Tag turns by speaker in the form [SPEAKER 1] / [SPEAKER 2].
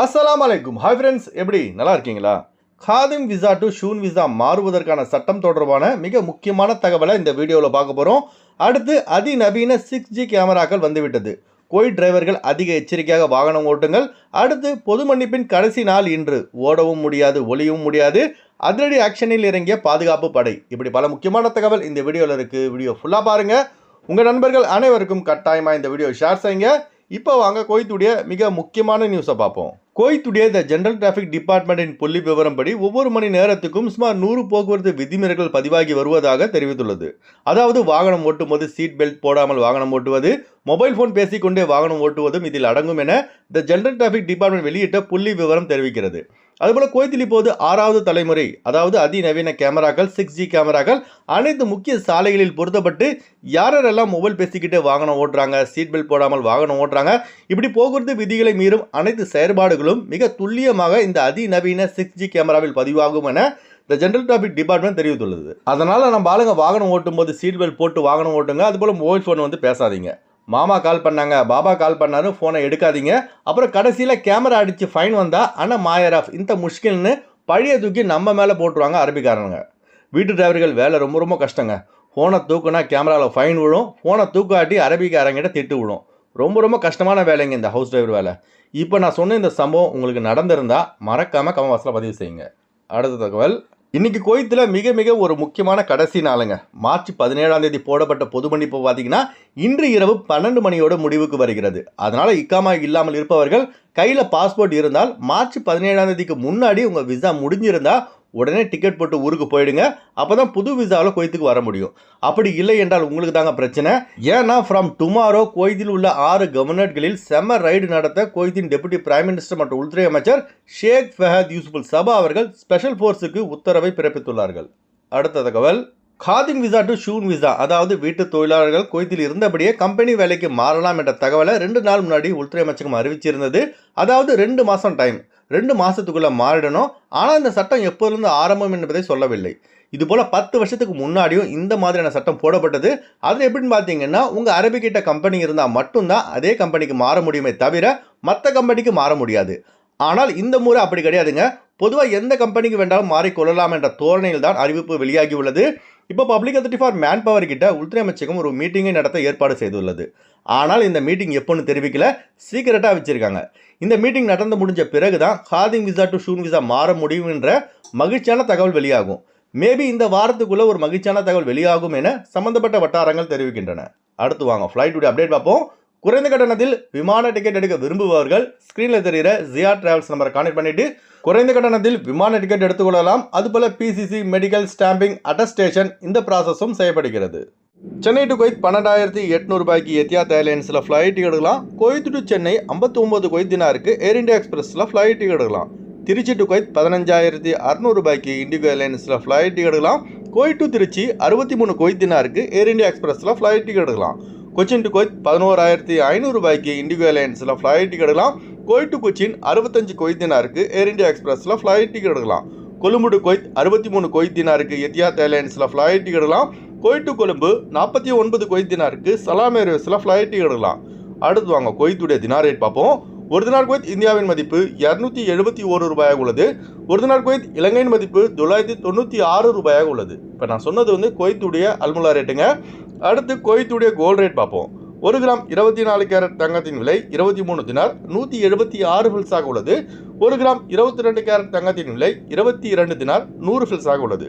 [SPEAKER 1] அஸ்லாம் அலைக்கும் hi friends எப்படி? நல்லா இருக்கீங்களா? காதிம் விசா டு ஷூன் விசா மாறுவதற்கான சட்டம் தொடர்பான மிக முக்கியமான தகவலை இந்த வீடியோவில் பார்க்க போகிறோம் அடுத்து அதிநவீன சிக்ஸ் ஜி கேமராக்கள் வந்துவிட்டது. கோய் டிரைவர்கள் அதிக எச்சரிக்கையாக வாகனம் ஓட்டுங்கள். அடுத்து பொது மன்னிப்பின் கடைசி நாள் இன்று. ஓடவும் முடியாது ஒளியவும் முடியாது. அதிரடி ஆக்ஷனில் இறங்கிய பாதுகாப்பு படை. இப்படி பல முக்கியமான தகவல் இந்த வீடியோவில் இருக்குது வீடியோ ஃபுல்லாக பாருங்கள் உங்கள் நண்பர்கள் அனைவருக்கும் கட்டாயமாக இந்த வீடியோ ஷேர் செய்யுங்க. இப்போ வாங்க கோயத்துடைய மிக முக்கியமான நியூஸை பார்ப்போம். கோய்த்துடைய த ஜென்ரல் டிராஃபிக் டிபார்ட்மெண்ட்டின் புள்ளி விவரம்படி ஒவ்வொரு மணி நேரத்துக்கும் சுமார் நூறு போக்குவரத்து விதிமீறல்கள் பதிவாகி வருவதாக தெரிவித்துள்ளது. அதாவது வாகனம் ஓட்டும்போது சீட் பெல்ட் போடாமல் வாகனம் ஓட்டுவது மொபைல் ஃபோன் பேசிக்கொண்டே வாகனம் ஓட்டுவதும் இதில் அடங்கும் என த ஜென்ரல் டிராஃபிக் டிபார்ட்மெண்ட் வெளியிட்ட புள்ளி விவரம் தெரிவிக்கிறது. அதுபோல் கோயத்தில் இப்போது ஆறாவது தலைமுறை அதாவது அதிநவீன கேமராக்கள் சிக்ஸ் ஜி கேமராக்கள் அனைத்து முக்கிய சாலைகளில் பொருத்தப்பட்டு யாரெல்லாம் மொபைல் பேசிக்கிட்டே வாகனம் ஓட்டுறாங்க சீட் பெல்ட் போடாமல் வாகனம் ஓட்டுறாங்க இப்படி போக்குவரத்து விதிகளை மீறும் அனைத்து செயற்பாடுகளும் மிக துல்லியமாக இந்த அதிநவீன சிக்ஸ் ஜி கேமராவில் பதிவாகும் என இந்த ஜென்ரல் டிராஃபிக் டிபார்ட்மெண்ட் தெரிவித்துள்ளது. அதனால் நம்ம ஆளுங்க வாகனம் ஓட்டும் போது சீட் பெல்ட் போட்டு வாகனம் ஓட்டுங்க அதுபோல் மொபைல் ஃபோன் வந்து பேசாதீங்க. மாமா கால் பண்ணாங்க. பாபா கால் பண்ணாரு ஃபோனை எடுக்காதீங்க. அப்புறம் கடைசியில் கேமரா அடித்து ஃபைன் வந்தால் ஆனால் மாயர் ஆஃப் இந்த முஷ்கில்னு பழைய தூக்கி நம்ம மேலே போட்டுருவாங்க அரபிக்காரனுங்க. வீட்டு டிரைவர்கள் வேலை ரொம்ப ரொம்ப கஷ்டங்க. ஃபோனை தூக்குனா கேமராவில் ஃபைன் விழும். ஃபோனை தூக்காட்டி அரபிக்காரங்கிட்ட திட்டு விழும். ரொம்ப ரொம்ப கஷ்டமான வேலைங்க இந்த ஹவுஸ் டிரைவர் வேலை. இப்போ நான் சொன்ன இந்த சம்பவம் உங்களுக்கு நடந்திருந்தா மறக்காமல் கமவாசில் பதிவு செய்யுங்க. அடுத்த தகவல். இன்றைக்கி கோயத்தில் மிக மிக ஒரு முக்கியமான கடைசி நாளுங்க. மார்ச் பதினேழாம் தேதி போடப்பட்ட பொது மன்னிப்பு பார்த்தீங்கன்னா இன்று இரவு பன்னெண்டு மணியோட முடிவுக்கு வருகிறது. அதனால் இக்காமா இல்லாமல் இருப்பவர்கள் கையில் பாஸ்போர்ட் இருந்தால் மார்ச் பதினேழாம் தேதிக்கு முன்னாடி உங்கள் விசா முடிஞ்சிருந்தால் உடனே டிக்கெட் போட்டு ஊருக்கு போயிடுங்க. அப்போ தான் புது விசாவில் குவைத்துக்கு வர முடியும். அப்படி இல்லை என்றால் உங்களுக்கு தாங்க பிரச்சனை. ஏன்னா ஃப்ரம் டுமாரோ குவைத்தில் உள்ள ஆறு கவர்னர்களில் செம ரைடு நடத்த குவைத்தின் டெபுட்டி பிரைம் மினிஸ்டர் மற்றும் உள்துறை அமைச்சர் ஷேக் ஃபஹத் யூசுபுல் சபா அவர்கள் ஸ்பெஷல் ஃபோர்ஸுக்கு உத்தரவை பிறப்பித்துள்ளார்கள். அடுத்த தகவல். காதிம் விசா டு ஷூன் விசா அதாவது வீட்டு தொழிலாளர்கள் கோயத்தில் இருந்தபடியே கம்பெனி வேலைக்கு மாறலாம் என்ற தகவலை ரெண்டு நாள் முன்னாடி உள்துறை அமைச்சகம் அறிவிச்சிருந்தது. அதாவது ரெண்டு மாதம் டைம் ரெண்டு மாதத்துக்குள்ளே மாறிடணும். ஆனால் இந்த சட்டம் எப்போதுலேருந்து ஆரம்பம் என்பதை சொல்லவில்லை. இது போல் பத்து வருஷத்துக்கு முன்னாடியும் இந்த மாதிரியான சட்டம் போடப்பட்டது. அதில் எப்படின்னு பார்த்தீங்கன்னா உங்கள் அரபிக்கிட்ட கம்பெனி இருந்தால் மட்டும்தான் அதே கம்பெனிக்கு மாற முடியுமே தவிர மற்ற கம்பெனிக்கு மாற முடியாது. ஆனால் இந்த முறை அப்படி கிடையாதுங்க. பொதுவாக எந்த கம்பெனிக்கு வேண்டாலும் மாறிக்கொள்ளலாம் என்ற தோரணையில் தான் அறிவிப்பு வெளியாகி உள்ளது. இப்போ public authority for man power கிட்ட உள்துறை அமைச்சகம் ஒரு மீட்டிங்கை நடத்த ஏற்பாடு செய்துள்ளது. ஆனால் இந்த மீட்டிங் எப்போன்னு தெரிவிக்கல சீக்கிரட்டாக வச்சுருக்காங்க. இந்த மீட்டிங் நடந்து முடிஞ்ச பிறகு தான் ஹாதிங் விசா டு ஷூன் விசா மாற முடியும் என்ற மகிழ்ச்சியான தகவல் வெளியாகும். மேபி இந்த வாரத்துக்குள்ள ஒரு மகிழ்ச்சியான தகவல் வெளியாகும் என சம்பந்தப்பட்ட வட்டாரங்கள் தெரிவிக்கின்றன. அடுத்து வாங்க ஃப்ளைட்டுடைய அப்டேட் பார்ப்போம். குறைந்த கட்டணத்தில் விமான டிக்கெட் எடுக்க விரும்புபவர்கள் ஸ்க்ரீனில் தெரிகிற ஜியா டிராவல்ஸ் நம்பரை கான்டெக்ட் பண்ணிட்டு குறைந்த கட்டணத்தில் விமான டிக்கெட் எடுத்துக்கொள்ளலாம் அதுபோல் பிசிசி மெடிக்கல் ஸ்டாம்பிங் அட்டஸ்டேஷன் இந்த ப்ராசஸும் செய்யப்படுகிறது. சென்னை டு கொய்த் பன்னெண்டாயிரத்தி எட்நூறு ரூபாய்க்கு எத்தியாத் ஏர்லைன்ஸில் ஃப்ளைட் எடுக்கலாம். கொய்த் டு சென்னை ஐம்பத்தி ஒம்பது கொய்த் தினாருக்கு ஏர் இந்தியா எக்ஸ்பிரஸில் ஃப்ளைட் எடுக்கலாம். திருச்சி டு கொய்த் பதினஞ்சாயிரத்தி அறநூறு ரூபாய்க்கு இண்டிகோ ஏர்லைன்ஸில் ஃப்ளைட் எடுக்கலாம். கோயட் டு திருச்சி அறுபத்தி மூணு கொய்த் தினாருக்கு ஏர் இந்தியா எக்ஸ்பிரஸில் ஃப்ளைட் எடுக்கலாம். கொச்சின் டு கொய்த் பதினோராயிரத்தி ஐநூறு ரூபாய்க்கு இண்டிகோ ஏர்லைன்ஸில் ஃப்ளைட் எடுக்கலாம். கோயட் டு கொச்சின் அறுபத்தஞ்சு கொய்த் தினாருக்கு ஏர் இந்தியா எக்ஸ்பிரஸில் ஃப்ளைட் டிக்கெட் எடுக்கலாம். கொழும்பு டு கொய்த் அறுபத்தி மூணு கொய்த் தினாருக்கு எத்தியாத் ஏர்லைன்ஸில் ஃப்ளைட் எடுக்கலாம். கோயட் டு கொழும்பு நாற்பத்தி ஒன்பது கொய்த் தினாருக்கு சலாம் ஏர்வேஸில் ஃப்ளைட் எடுக்கலாம். அடுத்து வாங்க கொய்த்துடைய தினார் ரேட் பார்ப்போம். ஒரு தினார் குவைத் இந்தியாவின் மதிப்பு இரநூத்தி எழுபத்தி ஒரு ரூபாயாக உள்ளது. ஒரு தினார் குவைத் இலங்கையின் மதிப்பு தொள்ளாயிரத்தி தொண்ணூற்றி ஆறு ரூபாயாக உள்ளது. இப்போ நான் சொன்னது வந்து கொய்த்துடைய அல்முலா ரேட்டுங்க அடுத்து கொய்த்துடைய கோல்ட் ரேட் பார்ப்போம். ஒரு கிராம் இருபத்தி நாலு கேரட் தங்கத்தின் விலை இருபத்தி மூணு தினார் நூற்றி எழுபத்தி ஆறு ஃபில்ஸாக உள்ளது. ஒரு கிராம் இருபத்தி ரெண்டு கேரட் தங்கத்தின் விலை இருபத்தி இரண்டு தினார் நூறு ஃபில்ஸாக உள்ளது.